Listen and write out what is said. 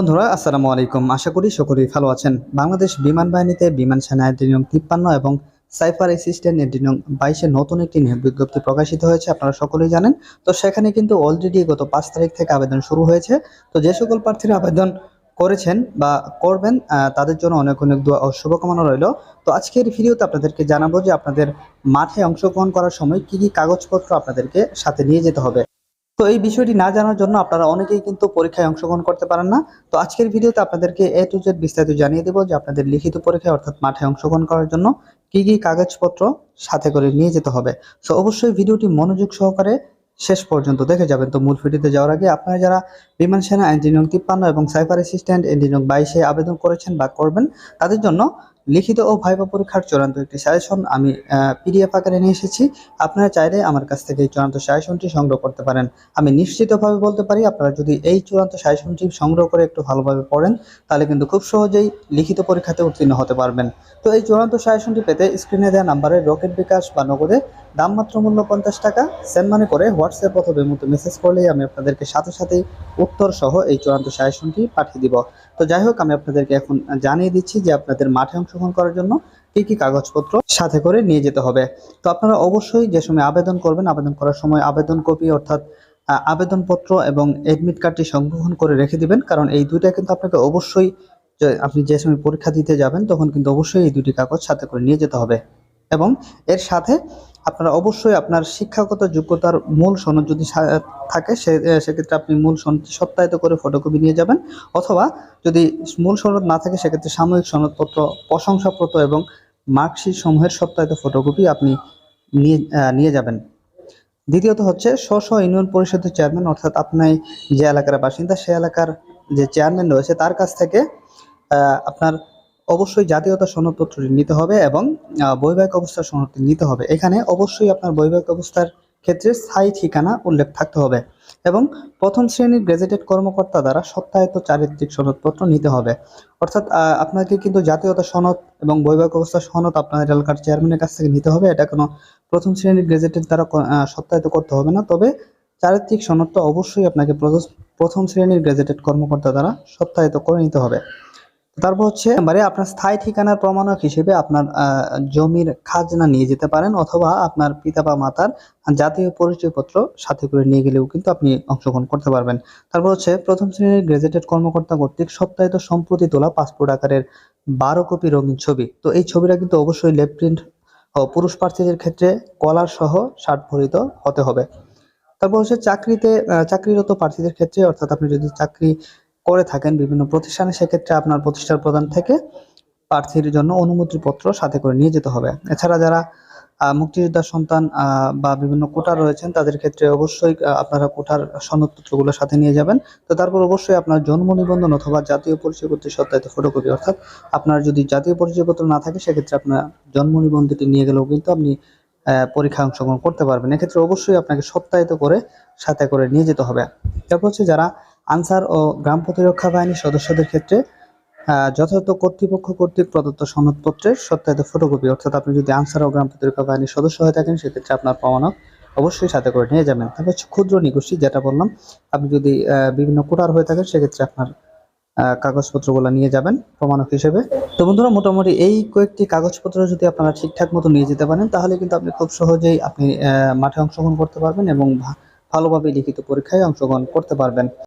বন্ধুরা, আসসালামু আলাইকুম। আশা করি সকলেই ভালো আছেন। বাংলাদেশ বিমান বাহিনীতে বিমান সেনা এন্টিনিয়ম তিপ্পান্ন এবং সাইফার অ্যাসিস্ট্যান্ট এন্টিনিয়ম বাইশে নতুন একটি নিয়োগ বিজ্ঞপ্তি প্রকাশিত হয়েছে, আপনারা সকলেই জানেন। তো সেখানে কিন্তু অলরেডি গত পাঁচ তারিখ থেকে আবেদন শুরু হয়েছে। তো যে সকল প্রার্থীরা আবেদন করেছেন বা করবেন তাদের জন্য অনেক অনেক দোয়া ও শুভকামনা রইল। তো আজকের ভিডিওতে আপনাদেরকে জানাব যে আপনাদের মাঠে অংশগ্রহণ করার সময় কি কি কাগজপত্র আপনাদেরকে সাথে নিয়ে যেতে হবে। তো এই বিষয়টি না জানার জন্য আপনারা অনেকেই কিন্তু পরীক্ষায় অংশগ্রহণ করতে পারেন না। তো আজকের ভিডিওতে আপনাদেরকে এ টু জেড বিস্তারিত জানিয়ে দেবো যে আপনাদের লিখিত পরীক্ষায় অর্থাৎ মাঠে অংশগ্রহণ করার জন্য কি কি কাগজপত্র সাথে করে নিয়ে যেতে হবে। তো অবশ্যই ভিডিওটি মনোযোগ সহকারে শেষ পর্যন্ত দেখে যাবেন। তো মূল ভিডিওতে যাওয়ার আগে আপনারা যারা বিমান সেনা ইঞ্জিনিয়ারিং তিপ্পান্ন এবং সাইবার অ্যাসিস্ট্যান্ট ইঞ্জিনিয়ারিং বাইশে আবেদন করেছেন বা করবেন, তাদের জন্য লিখিত ও ভাইবা পরীক্ষার চূড়ান্ত একটি সাজেশন আমি পিডিএফ আকারে নিয়ে এসেছি। আপনারা চাইলে আমার কাছ থেকে এই চূড়ান্ত সাজেশনটি সংগ্রহ করতে পারেন। আমি নিশ্চিতভাবে বলতে পারি, আপনারা যদি এই চূড়ান্ত সাজেশনটি সংগ্রহ করে একটু ভালোভাবে পড়েন, তাহলে কিন্তু খুব সহজেই লিখিত পরীক্ষাতে উত্তীর্ণ হতে পারবেন। তো এই চূড়ান্ত সাজেশনটি পেতে স্ক্রিনে দেওয়া নাম্বারে রকেট বিকাশ বা নগদে দাম মাত্র মূল্য পঞ্চাশ টাকা। সেন্ড মানে করে হোয়াটসঅ্যাপ অথবা মতো মেসেজ করলেই আমি আপনাদেরকে সাথে সাথেই উত্তর সহ এই চূড়ান্ত সাজেশনটি পাঠিয়ে দিব। তো যাই হোক, আমি আপনাদেরকে এখন জানিয়ে দিচ্ছি যে আপনাদের মাঠে অংশগ্রহণ করার জন্য কি কি কাগজপত্র সাথে করে নিয়ে যেতে হবে। তো আপনারা অবশ্যই যে সময় আবেদন করবেন, আবেদন করার সময় আবেদন কপি অর্থাৎ আবেদনপত্র এবং অ্যাডমিট কার্ডটি সংগ্রহণ করে রেখে দিবেন। কারণ এই দুইটা কিন্তু আপনাকে অবশ্যই আপনি যে সময় পরীক্ষা দিতে যাবেন, তখন কিন্তু অবশ্যই এই দুটি কাগজ সাথে করে নিয়ে যেতে হবে। এবং এর সাথে আপনারা অবশ্যই আপনার শিক্ষাগত যোগ্যতার মূল সনদ যদি থাকে সেক্ষেত্রে আপনি মূল সনদটি সত্যায়িত করে ফটোকপি নিয়ে যাবেন। অথবা যদি মূল সনদ না থাকে, সেক্ষেত্রে সাময়িক সনদপত্র, প্রশংসাপত্র এবং মার্কশিট সমূহের সত্যায়িত ফটোকপি আপনি নিয়ে নিয়ে যাবেন। দ্বিতীয়ত হচ্ছে স্ব স্ব ইউনিয়ন পরিষদের চেয়ারম্যান অর্থাৎ আপনি যে এলাকার বাসিন্দা, সে এলাকার যে চেয়ারম্যান রয়েছে, তার কাছ থেকে আপনার অবশ্যই জাতীয়তা সনদপত্রটি নিতে হবে এবং বৈবাহিক অবস্থার সনদটি নিতে হবে। এখানে অবশ্যই আপনার বৈবাহিক অবস্থার ক্ষেত্রে স্থায়ী ঠিকানা উল্লেখ থাকতে হবে এবং প্রথম শ্রেণির গ্রাজুয়েটেড কর্মকর্তা দ্বারা সপ্তাহিত চারিত্রিক সনদপত্র নিতে হবে। অর্থাৎ আপনাকে কিন্তু জাতীয়তা সনদ এবং বৈবাহিক অবস্থার সনদ আপনার এলাকার চেয়ারম্যানের কাছ থেকে নিতে হবে। এটা কোনো প্রথম শ্রেণির গ্রাজুয়েটেড দ্বারা সত্যায়িত করতে হবে না। তবে চারিত্রিক সনদটা অবশ্যই আপনাকে প্রথম- শ্রেণির গ্রাজুয়েটেড কর্মকর্তা দ্বারা সপ্তাহিত করে নিতে হবে। তারপর হচ্ছে মানে আপনার স্থায়ী ঠিকানার প্রমাণক হিসেবে আপনার জমির খাজনা নিয়ে যেতে পারেন অথবা আপনার পিতা বা মাতার জাতীয় পরিচয়পত্র সাথে করে নিয়ে গেলেও কিন্তু আপনি অংশগ্রহণ করতে পারবেন। তারপর হচ্ছে প্রথম শ্রেণির গ্রাজুয়েটেড কর্মকর্তা কর্তৃক সত্যায়িত সম্প্রতি তোলা পাসপোর্ট আকারের বারো কপি রঙিন ছবি। তো এই ছবিটা কিন্তু অবশ্যই লেফট প্রিন্ট পুরুষ প্রার্থীদের ক্ষেত্রে কলার সহ ষাট ভরিত হতে হবে। তারপর হচ্ছে চাকরিতে চাকরিরত প্রার্থীদের ক্ষেত্রে অর্থাৎ আপনি যদি চাকরি করে থাকেন বিভিন্ন প্রতিষ্ঠানে সেক্ষেত্রে আপনার প্রতিষ্ঠান প্রদান থেকে প্রার্থীর জন্য অনুমতিপত্র সাথে করে নিয়ে যেতে হবে। এছাড়া যারা মুক্তিযোদ্ধার সন্তান বা বিভিন্ন কোটা রয়েছেন তাদের ক্ষেত্রে অবশ্যই আপনারা কোটার সনদপত্রগুলো সাথে নিয়ে যাবেন। তো তারপর অবশ্যই আপনার জন্ম নিবন্ধন অথবা জাতীয় পরিচয়পত্রের সত্যায়িত ফটোকপি অর্থাৎ আপনার যদি জাতীয় পরিচয়পত্র না থাকে সেক্ষেত্রে আপনার জন্ম নিবন্ধনটি নিয়ে গেলেও কিন্তু আপনি আহ, পরীক্ষায় অংশগ্রহণ করতে পারবেন। এক্ষেত্রে অবশ্যই আপনাকে সত্যায়িত করে সাথে করে নিয়ে যেতে হবে। তারপর হচ্ছে যারা আনসার ও গ্রাম প্রতিরক্ষা বাহিনীর সদস্যদের ক্ষেত্রে যথাযথ কর্তৃপক্ষ কর্তৃক প্রদত্ত সনদপত্রের সত্যায়িত ফটোকপি অর্থাৎ আপনি যদি আনসার ও গ্রাম প্রতিরক্ষা বাহিনীর সদস্য হয়ে থাকেন, সেক্ষেত্রে আপনার প্রমাণক অবশ্যই সাথে করে নিয়ে যাবেন। হচ্ছে ক্ষুদ্র নিগোষ্ঠী, যেটা বললাম, আপনি যদি বিভিন্ন কোটার হয়ে থাকেন, সেক্ষেত্রে আপনার কাগজপত্রগুলো নিয়ে যাবেন প্রমাণক হিসেবে। তো বন্ধুরা, মোটামুটি এই কয়েকটি কাগজপত্র যদি আপনারা ঠিকঠাক মতো নিয়ে যেতে পারেন, তাহলে কিন্তু আপনি খুব সহজেই আপনি মাঠে অংশগ্রহণ করতে পারবেন এবং ভালোভাবে লিখিত পরীক্ষায় অংশগ্রহণ করতে পারবেন।